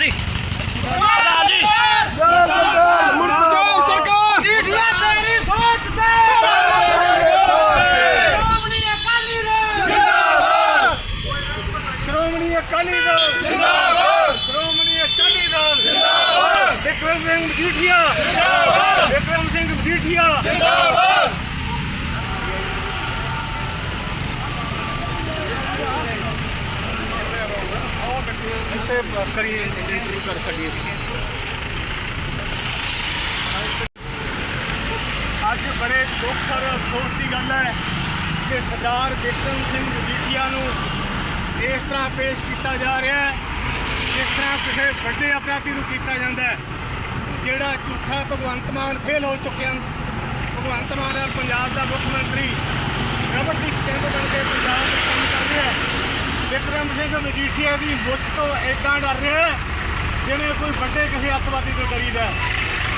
ਪ੍ਰਧਾਨ ਜੀ। ਪ੍ਰਧਾਨ ਜੀ। ਮੁਰਦਾਬਾਦ ਸਰਕਾਰ ਢੀਠੀਆ ਤੇਰੀ ਸੋਚ ਤੇ ਸ਼੍ਰੋਮਣੀ ਅਕਾਲੀ ਦਲ। ਜਿੰਦਾਬਾਦ ਸ਼੍ਰੋਮਣੀ ਅਕਾਲੀ ਦਲ। ਜਿੰਦਾਬਾਦ। ਕਰੀ ਇੰਜਰੀ ਕਰ ਸਕੀਏ। ਅੱਜ ਬੜੇ ਦੁੱਖ ਔਰ ਅਫਸੋਸ ਦੀ ਗੱਲ ਹੈ ਕਿ ਸਰਦਾਰ ਬਿਕਰਮ ਸਿੰਘ ਮਜੀਠੀਆ ਨੂੰ ਇਸ ਤਰ੍ਹਾਂ ਪੇਸ਼ ਕੀਤਾ ਜਾ ਰਿਹਾ ਹੈ, ਜਿਸ ਤਰ੍ਹਾਂ ਕਿਸੇ ਵੱਡੇ ਅਪਰਾਧੀ ਨੂੰ ਕੀਤਾ ਜਾਂਦਾ ਹੈ, ਜਿਹੜਾ ਝੂਠਾ ਭਗਵੰਤ ਮਾਨ ਫੇਲ ਹੋ ਚੁੱਕਿਆ। ਭਗਵੰਤ ਮਾਨ ਹੈ ਪੰਜਾਬ ਦਾ ਮੁੱਖ ਮੰਤਰੀ ਰਬਰਟੀ ਸਿੰਘ ਬਣ ਕੇ ਪੰਜਾਬ ਵਿੱਚ ਕੰਮ ਕਰ ਰਿਹਾ ਹੈ ਵਿਕਰਮ ਸਿੰਘ ਮਜੀਠੀਆ ਦੀ ਮੁੱਛ ਤੋਂ ਏਦਾਂ ਡਰ ਰਿਹਾ ਹੈ, ਜਿਵੇਂ ਕੋਈ ਵੱਡੇ ਕਿਸੇ ਅੱਤਵਾਦੀ ਤੋਂ ਡਰੀਦਾ ਹੈ।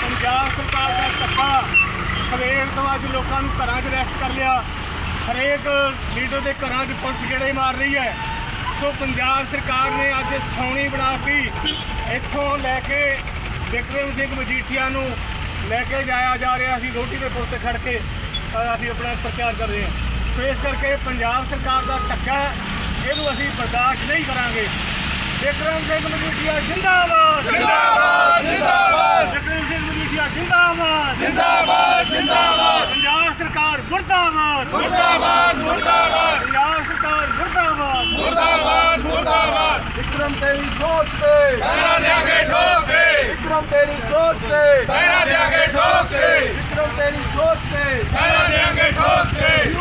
ਪੰਜਾਬ ਸਰਕਾਰ ਦਾ ਧੱਕਾ ਸਵੇਰ ਤੋਂ ਅੱਜ ਲੋਕਾਂ ਨੂੰ ਘਰਾਂ 'ਚ ਰੈਸਟ ਕਰ ਲਿਆ। ਹਰੇਕ ਲੀਡਰ ਦੇ ਘਰਾਂ 'ਚ ਪੁਲਿਸ ਗੇੜੇ ਮਾਰ ਰਹੀ ਹੈ। ਸੋ ਪੰਜਾਬ ਸਰਕਾਰ ਨੇ ਅੱਜ ਛਾਉਣੀ ਬਣਾਤੀ ਇੱਥੋਂ ਲੈ ਕੇ ਵਿਕਰਮ ਸਿੰਘ ਮਜੀਠੀਆ ਨੂੰ ਲੈ ਕੇ ਜਾਇਆ ਜਾ ਰਿਹਾ ਸੀ। ਰੋਟੀ ਦੇ ਪੁਲ ਤੇ ਖੜ ਕੇ ਅਸੀਂ ਆਪਣਾ ਪ੍ਰਚਾਰ ਕਰ ਰਹੇ ਹਾਂ। ਸੋ ਇਸ ਕਰਕੇ ਪੰਜਾਬ ਸਰਕਾਰ ਦਾ ਧੱਕਾ ਇਹਨੂੰ ਅਸੀਂ ਬਰਦਾਸ਼ਤ ਨਹੀਂ ਕਰਾਂਗੇ। ਵਿਕਰਮ ਸਿੰਘ ਮਜੀਠੀਆ ਜਿੰਦਾਬਾਦ। ਜਿੰਦਾਬਾਦ ਜਿੰਦਾਬਾਦ। ਵਿਕਰਮ ਸਿੰਘ ਮਜੀਠੀਆ ਜਿੰਦਾਬਾਦ। ਜਿੰਦਾਬਾਦ ਜਿੰਦਾਬਾਦ। ਪੰਜਾਬ ਸਰਕਾਰ ਮੁਰਦਾਬਾਦ। ਮੁਰਦਾਬਾਦ ਮੁਰਦਾਬਾਦ। ਪੰਜਾਬ ਸਰਕਾਰ ਮੁਰਦਾਬਾਦ। ਮੁਰਦਾਬਾਦ ਮੁਰਦਾਬਾਦ। ਵਿਕਰਮ ਤੇਰੀ ਸੋਚ ਤੇ। ਪਹਿਰਾ ਦਿਆਂਗੇ ਠੋਕ ਕੇ ਵਿਕਰਮ ਤੇਰੀ ਸੋਚ ਤੇ। ਪਹਿਰਾ ਦਿਆਂਗੇ ਠੋਕ ਕੇ ਵਿਕਰਮ ਤੇਰੀ ਸੋਚ ਤੇ। ਪਹਿਰਾ ਦਿਆਂਗੇ ਠੋਕ ਕੇ